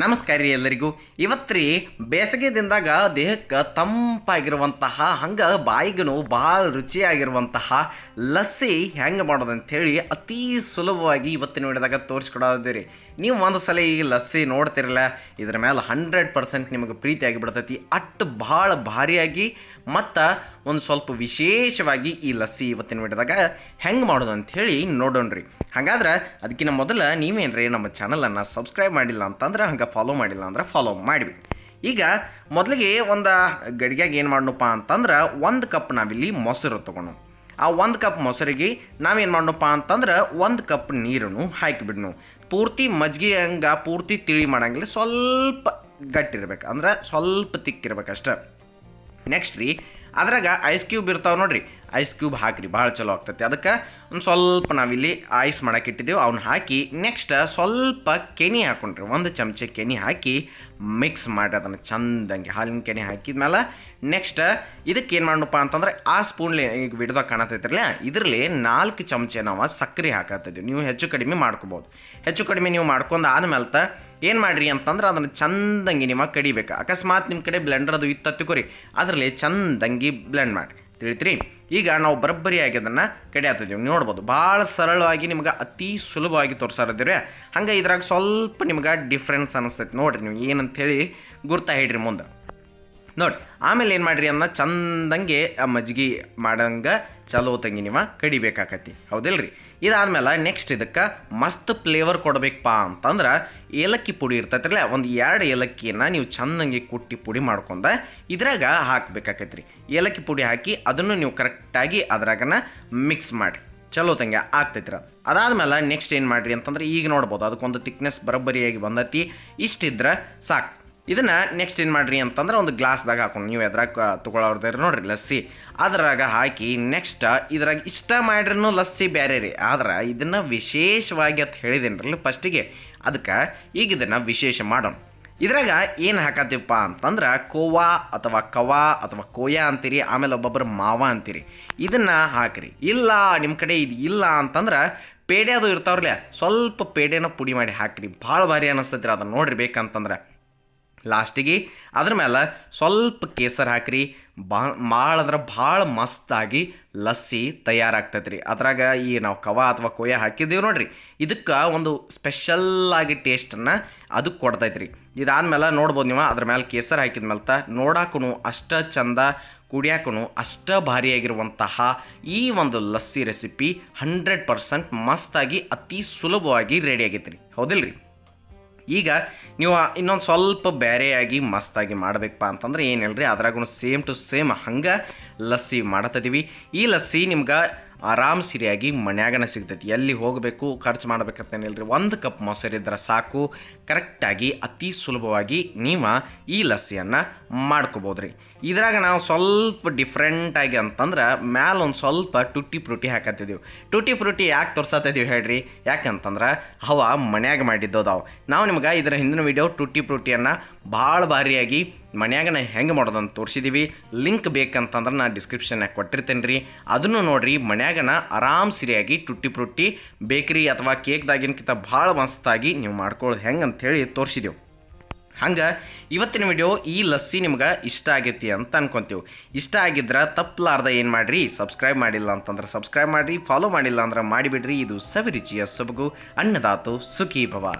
ನಮಸ್ಕಾರ ರೀ ಎಲ್ಲರಿಗೂ. ಇವತ್ತು ರೀ ಬೇಸಿಗೆ ದಿನದಾಗ ದೇಹಕ್ಕೆ ತಂಪಾಗಿರುವಂತಹ, ಹಂಗೆ ಬಾಯಿಗೂ ಭಾಳ ರುಚಿಯಾಗಿರುವಂತಹ ಲಸ್ಸಿ ಹೆಂಗೆ ಮಾಡೋದು ಅಂಥೇಳಿ ಅತೀ ಸುಲಭವಾಗಿ ಇವತ್ತಿನ ವಿಡಿಯೋದಾಗ ತೋರಿಸ್ಕೊಡೋದು ರೀ. ನೀವು ಒಂದು ಸಲ ಈ ಲಸ್ಸಿ ನೋಡ್ತಿರಲ್ಲ, ಇದ್ರ ಮೇಲೆ ಹಂಡ್ರೆಡ್ ಪರ್ಸೆಂಟ್ ನಿಮಗೆ ಪ್ರೀತಿಯಾಗಿ ಬಿಡ್ತೈತಿ. ಅಟ್ಟು ಭಾಳ ಭಾರಿಯಾಗಿ ಮತ್ತು ಒಂದು ಸ್ವಲ್ಪ ವಿಶೇಷವಾಗಿ ಈ ಲಸ್ಸಿ ಇವತ್ತಿನ ವಿಡಿಯೋದಾಗ ಹೆಂಗೆ ಮಾಡೋದು ಅಂಥೇಳಿ ನೋಡೋಣ್ರಿ ಹಾಗಾದ್ರೆ ಅದಕ್ಕಿಂತ ಮೊದಲು ನೀವೇನ್ರಿ ನಮ್ಮ ಚಾನಲನ್ನು ಸಬ್ಸ್ಕ್ರೈಬ್ ಮಾಡಿಲ್ಲ ಅಂತಂದ್ರೆ ಹಂಗೆ ಫಾಲೋ ಮಾಡಿಲ್ಲ ಅಂದ್ರೆ ಫಾಲೋ ಮಾಡಿಬಿಡಿ. ಈಗ ಮೊದಲಿಗೆ ಒಂದು ಗಡಿಗೆಗೆ ಏನು ಮಾಡೋಣಪ್ಪ ಅಂತಂದ್ರೆ ಒಂದು ಕಪ್ ನಾವಿಲ್ಲಿ ಮೊಸರು ತೊಗೊಂಡು ಆ ಒಂದು ಕಪ್ ಮೊಸರಿಗೆ ನಾವೇನು ಮಾಡೋಣಪ್ಪ ಅಂತಂದ್ರೆ ಒಂದು ಕಪ್ ನೀರನ್ನು ಹಾಕಿಬಿಡ್ನು. ಪೂರ್ತಿ ಮಜ್ಜಿಗೆ ಹಂಗೆ, ಪೂರ್ತಿ ತಿಳಿ ಮಾಡಂಗಿಲ್ಲ, ಸ್ವಲ್ಪ ಗಟ್ಟಿರ್ಬೇಕು. ಅಂದ್ರೆ ಸ್ವಲ್ಪ ತಿಕ್ಕಿರ್ಬೇಕಷ್ಟೆ ನೆಕ್ಸ್ಟ್ ರೀ ಅದ್ರಾಗ ಐಸ್ ಕ್ಯೂಬ್ ಇರ್ತಾವೆ ನೋಡ್ರಿ. ಐಸ್ ಕ್ಯೂಬ್ ಹಾಕ್ರಿ, ಭಾಳ ಚಲೋ ಆಗ್ತೈತಿ. ಅದಕ್ಕೆ ಒಂದು ಸ್ವಲ್ಪ ನಾವಿಲ್ಲಿ ಐಸ್ ಮಾಡಕ್ಕೆ ಇಟ್ಟಿದ್ದೆವು. ಅವ್ನ ಹಾಕಿ ನೆಕ್ಸ್ಟ್ ಸ್ವಲ್ಪ ಕೆನೆ ಹಾಕೊಂಡ್ರಿ. ಒಂದು ಚಮಚ ಕೆನೆ ಹಾಕಿ ಮಿಕ್ಸ್ ಮಾಡಿ ಅದನ್ನು ಚಂದಂಗೆ ಹಾಲಿನ ಕೆನೆ ಹಾಕಿದ್ಮೇಲೆ ನೆಕ್ಸ್ಟ್ ಇದಕ್ಕೆ ಏನು ಮಾಡಪ್ಪ ಅಂತಂದ್ರೆ ಆ ಸ್ಪೂನ್ಲಿ ಈಗ ವಿಡ್ದಾಗ ಕಾಣತೈತಿರಲ್ಲ, ಇದರಲ್ಲಿ ನಾಲ್ಕು ಚಮಚ ನಾವು ಸಕ್ಕರೆ ಹಾಕತ್ತಿದ್ದೀವಿ. ನೀವು ಹೆಚ್ಚು ಕಡಿಮೆ ಮಾಡ್ಕೋಬೋದು. ಹೆಚ್ಚು ಕಡಿಮೆ ನೀವು ಮಾಡ್ಕೊಂಡು ಆದ್ಮೇಲೆ ಏನು ಮಾಡಿರಿ ಅಂತಂದ್ರೆ ಅದನ್ನು ಚಂದಂಗಿ ನಿಮಗೆ ಕಡಿಬೇಕು ಅಕಸ್ಮಾತ್ ನಿಮ್ಮ ಕಡೆ ಬ್ಲೆಂಡರ್ ಅದು ಇತ್ತು ಹತ್ತಿಕೊರಿ ಅದರಲ್ಲಿ ಚಂದಂಗಿ ಬ್ಲೆಂಡ್ ಮಾಡಿ ತಿಳಿತ್ರಿ? ಈಗ ನಾವು ಬರಬ್ಬರಿಯಾಗಿ ಅದನ್ನು ಕಡಿಯಾತಿದ್ದೀವಿ ನೋಡ್ಬೋದು, ಭಾಳ ಸರಳವಾಗಿ ನಿಮ್ಗೆ ಅತಿ ಸುಲಭವಾಗಿ ತೋರ್ಸಾರದಿರಿ ಹಂಗೆ ಇದ್ರಾಗ ಸ್ವಲ್ಪ ನಿಮ್ಗೆ ಡಿಫ್ರೆನ್ಸ್ ಅನಿಸ್ತೈತಿ. ನೋಡಿರಿ ನೀವು ಏನಂತೇಳಿ ಗುರ್ತಾ ಹಿಡ್ರಿ ಮುಂದೆ. ನೋಡಿ, ಆಮೇಲೆ ಏನು ಮಾಡ್ರಿ ಅನ್ನ ಚಂದಂಗೆ ಆ ಮಜ್ಜಿಗೆ ಮಾಡಂಗೆ ಚಲೋ ತಂಗಿ ನೀವು ಕಡಿಬೇಕಾಕತಿ. ಹೌದಿಲ್ರಿ? ಇದಾದ್ಮೇಲೆ ನೆಕ್ಸ್ಟ್ ಇದಕ್ಕೆ ಮಸ್ತ್ ಫ್ಲೇವರ್ ಕೊಡಬೇಕಪ್ಪ ಅಂತಂದ್ರೆ ಏಲಕ್ಕಿ ಪುಡಿ ಇರ್ತೈತ್ರಲ್ಲ ಒಂದು ಎರಡು ಏಲಕ್ಕಿಯನ್ನು ನೀವು ಚೆನ್ನಾಗಿ ಕುಟ್ಟಿ ಪುಡಿ ಮಾಡ್ಕೊಂಡ ಇದ್ರಾಗ ಹಾಕ್ಬೇಕಾಕೈತ್ರಿ. ಏಲಕ್ಕಿ ಪುಡಿ ಹಾಕಿ ಅದನ್ನು ನೀವು ಕರೆಕ್ಟಾಗಿ ಅದ್ರಾಗನ ಮಿಕ್ಸ್ ಮಾಡಿ. ಚಲೋ ತಂಗೆ ಆಗ್ತೈತ್ರಿ ಅದು. ಅದಾದ್ಮೇಲೆ ನೆಕ್ಸ್ಟ್ ಏನು ಮಾಡಿರಿ ಅಂತಂದ್ರೆ ಈಗ ನೋಡ್ಬೋದು, ಅದಕ್ಕೊಂದು ತಿಕ್ನೆಸ್ ಬರೋಬ್ಬರಿಯಾಗಿ ಬಂದತಿ, ಇಷ್ಟಿದ್ರೆ ಸಾಕು. ಇದನ್ನ ನೆಕ್ಸ್ಟ್ ಏನು ಮಾಡ್ರಿ ಅಂತಂದ್ರೆ ಒಂದು ಗ್ಲಾಸ್ದಾಗ ಹಾಕೊಂಡು ನೀವು ಎದ್ರಾಗ ತೊಗೊಳೋರ್ದಾರ ನೋಡ್ರಿ ಲಸ್ಸಿ. ಅದ್ರಾಗ ಹಾಕಿ ನೆಕ್ಸ್ಟ್ ಇದ್ರಾಗ ಇಷ್ಟ ಮಾಡ್ರೂ ಲಸ್ಸಿ ಬೇರೆ ರೀ. ಆದ್ರೆ ಇದನ್ನು ವಿಶೇಷವಾಗಿ ಅಂತ ಹೇಳಿದೇನ್ರಲ್ಲ ಫಸ್ಟಿಗೆ ಅದಕ್ಕೆ ಈಗ ಇದನ್ನು ವಿಶೇಷ ಮಾಡೋಣ. ಇದ್ರಾಗ ಏನು ಹಾಕತ್ತೀವಪ್ಪ ಅಂತಂದ್ರೆ ಕೋವಾ ಅಥವಾ ಕವಾ ಅಥವಾ ಕೋಯಾ ಅಂತೀರಿ, ಆಮೇಲೆ ಒಬ್ಬೊಬ್ಬರು ಮಾವ ಅಂತೀರಿ. ಇದನ್ನು ಹಾಕ್ರಿ. ಇಲ್ಲ ನಿಮ್ಮ ಕಡೆ ಇದು ಇಲ್ಲ ಅಂತಂದ್ರೆ ಪೇಡೆ ಅದು ಇರ್ತಾವ್ರಲ್ಲ ಸ್ವಲ್ಪ ಪೇಡೆನ ಪುಡಿ ಮಾಡಿ ಹಾಕ್ರಿ. ಭಾಳ ಭಾರಿ ಅನ್ನಿಸ್ತೈತಿ ಅದನ್ನು ನೋಡಿರಿ ಬೇಕಂತಂದ್ರೆ. ಲಾಸ್ಟಿಗೆ ಅದ್ರ ಮೇಲೆ ಸ್ವಲ್ಪ ಕೇಸರ್ ಹಾಕ್ರಿ. ಬಾ ಭಾಳ ಅಂದ್ರೆ ಭಾಳ ಮಸ್ತಾಗಿ ಲಸ್ಸಿ ತಯಾರಾಗ್ತೈತೆ ರೀ ಅದ್ರಾಗ ಈ ನಾವು ಕವ ಅಥವಾ ಕೊಯ್ಯ ಹಾಕಿದ್ದೀವಿ ನೋಡಿರಿ. ಇದಕ್ಕೆ ಒಂದು ಸ್ಪೆಷಲ್ಲಾಗಿ ಟೇಸ್ಟನ್ನು ಅದು ಕೊಡ್ತೈತೆ ರೀ ಇದಾದ್ಮೇಲೆ ನೋಡ್ಬೋದು ನೀವು ಅದ್ರ ಮೇಲೆ ಕೇಸರ್ ಹಾಕಿದ್ಮೇಲೆ ತ ನೋಡಾಕೂ ಅಷ್ಟ ಚಂದ ಕುಡಿಯಾಕೂ ಅಷ್ಟ ಭಾರಿಯಾಗಿರುವಂತಹ ಈ ಒಂದು ಲಸ್ಸಿ ರೆಸಿಪಿ ಹಂಡ್ರೆಡ್ ಪರ್ಸೆಂಟ್ ಮಸ್ತಾಗಿ ಅತಿ ಸುಲಭವಾಗಿ ರೆಡಿ ಆಗೈತೆ ರೀ ಹೌದಿಲ್ರಿ? ಈಗ ನೀವು ಇನ್ನೊಂದು ಸ್ವಲ್ಪ ಬೇರೆಯಾಗಿ ಮಸ್ತಾಗಿ ಮಾಡಬೇಕಪ್ಪ ಅಂತಂದ್ರೆ ಏನಿಲ್ರಿ ಅದ್ರಾಗೂ ಸೇಮ್ ಟು ಸೇಮ್ ಹಂಗೆ ಲಸ್ಸಿ ಮಾಡತ್ತಿದ್ದೀವಿ ಈ ಲಸ್ಸಿ ನಿಮ್ಗೆ ಆರಾಮ್ ಸಿರಿಯಾಗಿ ಮನ್ಯಾಗನ ಸಿಗ್ತೈತಿ. ಎಲ್ಲಿ ಹೋಗಬೇಕು, ಖರ್ಚು ಮಾಡ್ಬೇಕಂತೇನಿಲ್ರಿ ಒಂದು ಕಪ್ ಮೊಸರಿದ್ರೆ ಸಾಕು. ಕರೆಕ್ಟಾಗಿ ಅತಿ ಸುಲಭವಾಗಿ ನೀವು ಈ ಲಸ್ಸಿಯನ್ನು ಮಾಡ್ಕೋಬೋದ್ರಿ. ಇದ್ರಾಗ ನಾವು ಸ್ವಲ್ಪ ಡಿಫ್ರೆಂಟಾಗಿ ಅಂತಂದ್ರೆ ಮ್ಯಾಲ ಒಂದು ಸ್ವಲ್ಪ ಟುಟ್ಟಿ ಪ್ರುಟಿ ಹಾಕತ್ತಿದ್ದೀವಿ ಟುಟ್ಟಿ ಪ್ರುಟಿ ಯಾಕೆ ತೋರ್ಸತ್ತಿದ್ದೀವಿ ಹೇಳ್ರಿ? ಯಾಕಂತಂದ್ರೆ ಅವ ಮನ್ಯಾಗ ಮಾಡಿದ್ದೋದಾವು. ನಾವು ನಿಮ್ಗೆ ಇದರ ಹಿಂದಿನ ವಿಡಿಯೋ ಟುಟ್ಟಿ ಪ್ರುಟಿಯನ್ನು ಭಾಳ ಭಾರಿಯಾಗಿ ಮನ್ಯಾಗನ ಹೆಂಗೆ ಮಾಡೋದಂತ ತೋರಿಸಿದ್ದೀವಿ ಲಿಂಕ್ ಬೇಕಂತಂದ್ರೆ ನಾನು ಡಿಸ್ಕ್ರಿಪ್ಷನ್ನಾಗ ಕೊಟ್ಟಿರ್ತೇನೆ ರೀ ಅದನ್ನು ನೋಡಿರಿ ಮನ್ಯಾಗನ ಆರಾಮ್ ಸಿರಿಯಾಗಿ ಟುಟ್ಟಿ ಫ್ರೂಟಿ ಬೇಕ್ರಿ ಅಥವಾ ಕೇಕ್ದಾಗಿನ್ಕಿಂತ ಭಾಳ ಮಸ್ತಾಗಿ ನೀವು ಮಾಡ್ಕೊಳ್ಳೋದು ಹೆಂಗೆ ಅಂಥೇಳಿ ತೋರಿಸಿದೆವು. ಹಂಗೆ ಇವತ್ತಿನ ವಿಡಿಯೋ ಈ ಲಸ್ಸಿ ನಿಮ್ಗೆ ಇಷ್ಟ ಆಗೈತಿ ಅಂತ ಅನ್ಕೊಂತೀವಿ. ಇಷ್ಟ ಆಗಿದ್ರೆ ತಪ್ಪಲಾರ್ದ ಏನು ಮಾಡಿರಿ? ಸಬ್ಸ್ಕ್ರೈಬ್ ಮಾಡಿಲ್ಲ ಅಂತಂದ್ರೆ ಸಬ್ಸ್ಕ್ರೈಬ್ ಮಾಡಿರಿ, ಫಾಲೋ ಮಾಡಿಲ್ಲ ಅಂದ್ರೆ ಮಾಡಿಬಿಡ್ರಿ. ಇದು ಸವಿರುಚಿಯ ಸೊಬಗು, ಅನ್ನದಾತು ಸುಖಿ ಭವ